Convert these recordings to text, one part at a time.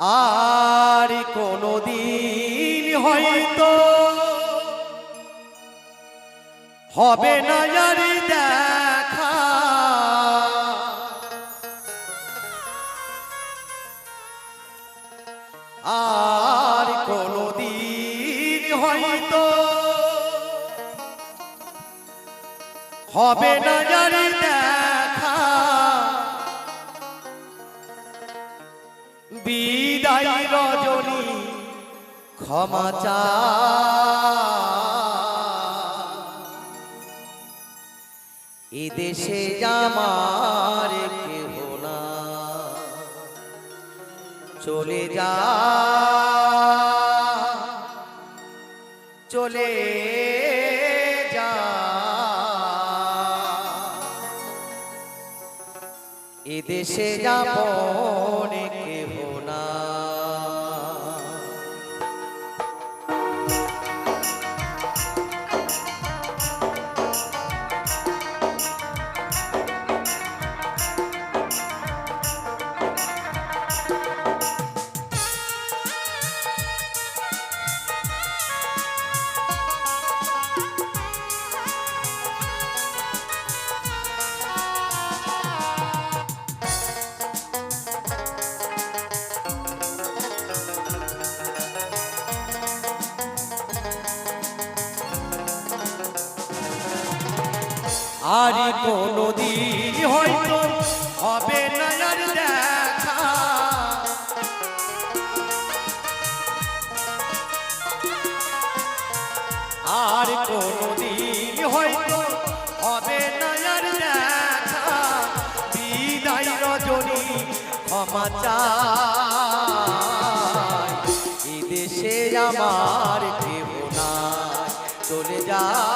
আর কোনো দিন হয়তো হবে না আর দেখা। আর কোনো দিন হয়তো হবে না আর ক্ষমা চা। এদেশে আমার কেহ না। চলে যা। চলে যা। এদেশে যাপন আর কোনো দিন হয়তো হবে না আর দেখা। আর কোনো দিন হয়তো হবে না আর দেখা। বিদায় রজনী, ক্ষমা চাই। এ দেশে আমার কেহ নাই, চলে যায়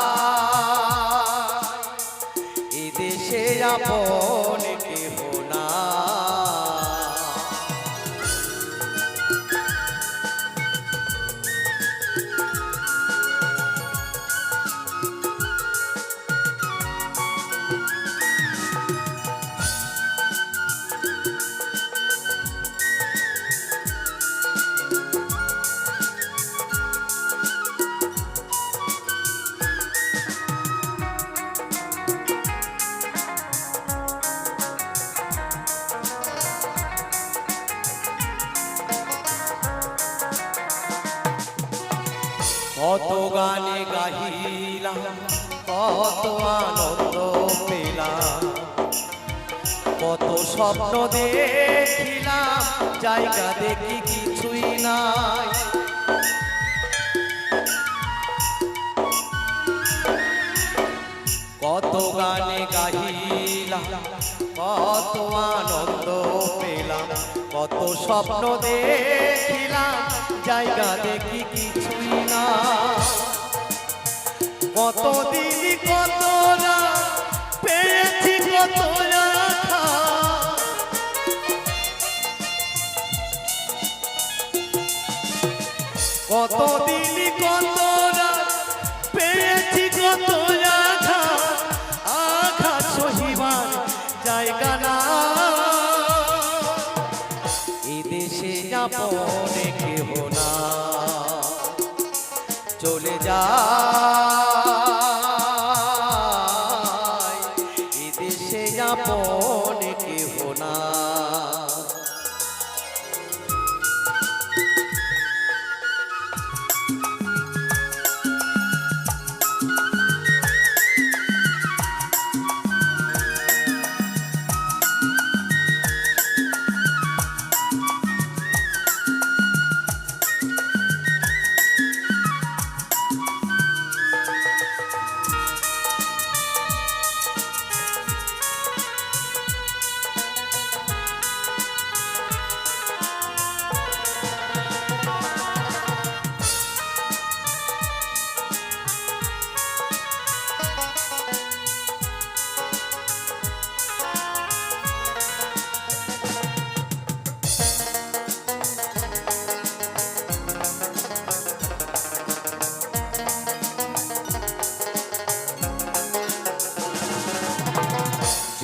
কত আনন্দ পেলাম কত স্বপ্ন দেখিলাম জায়গা দেখি কিছুই নাই। কত গানে গাহিলাম কত আনন্দ পেলাম কত স্বপ্ন দেখিলাম কত পেয়েছি কত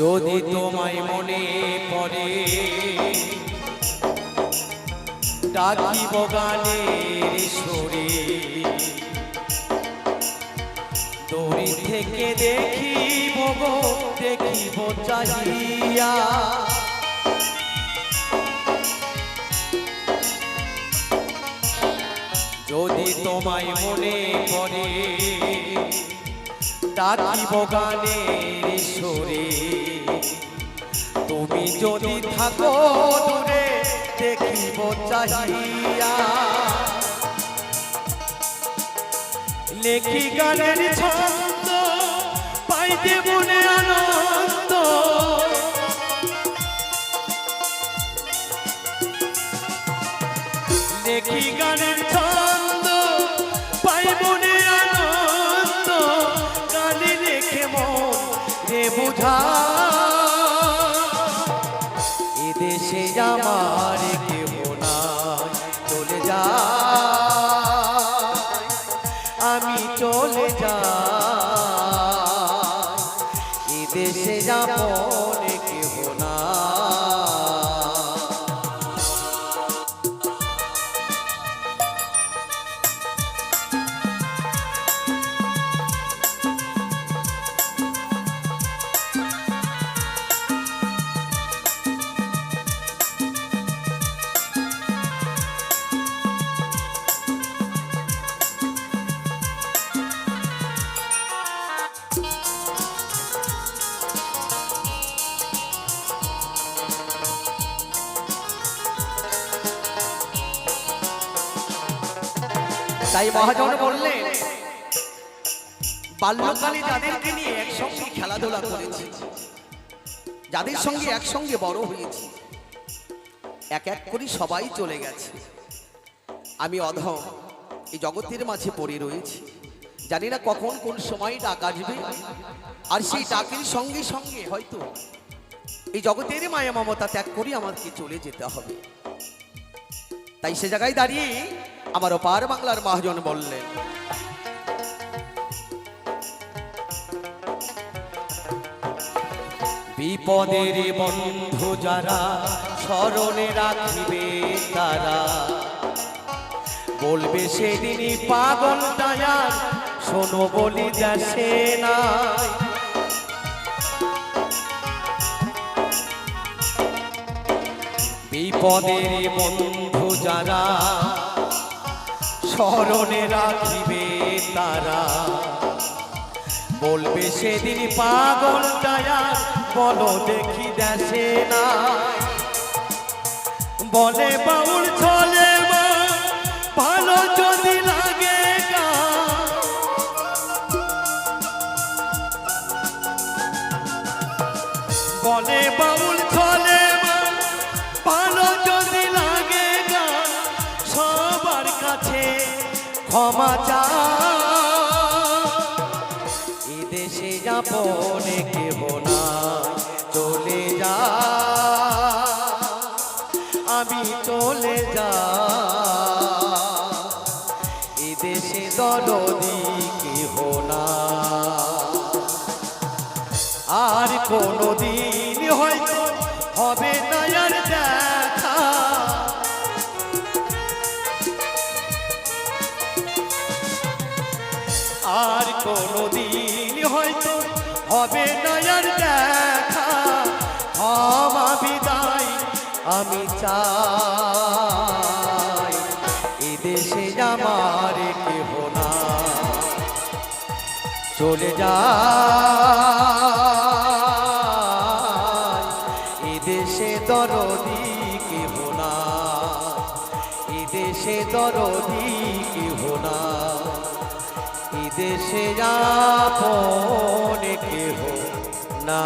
যদি তোমায় মনে পড়ে, ডাকিব গানের সুরে। দূরি থেকে দেখিব দেখিব চাহিয়া। যদি তোমায় মনে পড়ে ডাকিব গানের সরে। তুমি যদি থাকো দূরে দেখিব চাহিয়া। লেখি গানের ছন্দ পাইতে মনে এদেশে তাই মহাজন বললেন বাল্যকালে যাদেরকে নিয়ে একসঙ্গে খেলাধুলা করেছি যাদের সঙ্গে একসঙ্গে বড় হয়েছি এক এক করে সবাই চলে গেছে। আমি অধম এই জগতের মাঝে পড়ে রয়েছি। জানি না কখন কোন সময় ডাক আসবে আর সেই ডাকের সঙ্গে সঙ্গে হয়তো এই জগতের মায়া মমতা ত্যাগ করে আমাকে চলে যেতে হবে। তাই সে জায়গায় দাঁড়িয়ে আমার ওপার বাংলার মহাজন বললেন, বিপদের বন্ধু যারা স্মরণে রাখিবে তারা, বলবে সেদিনই পাগল টায়ার, শোনো বলি যাসে না বিপদের বন্ধু যারা স্মরণে রাখিবে তারা। বলবে সেদিন পাগল টায়ার বলো দেখি দেশে না। বলে বাউল চলে ক্ষমা চা এদেশে যাপনে কেহ না, চলে যা। আমি চলে যা। এদেশে দরদি কেহ না। আর কোনো দিন আমি চাই, এদেশে আমার কেহ না চলে যা এদেশে দরদি কেহ না এদেশে দরদি কেহ না এদেশে যাপন কেহ না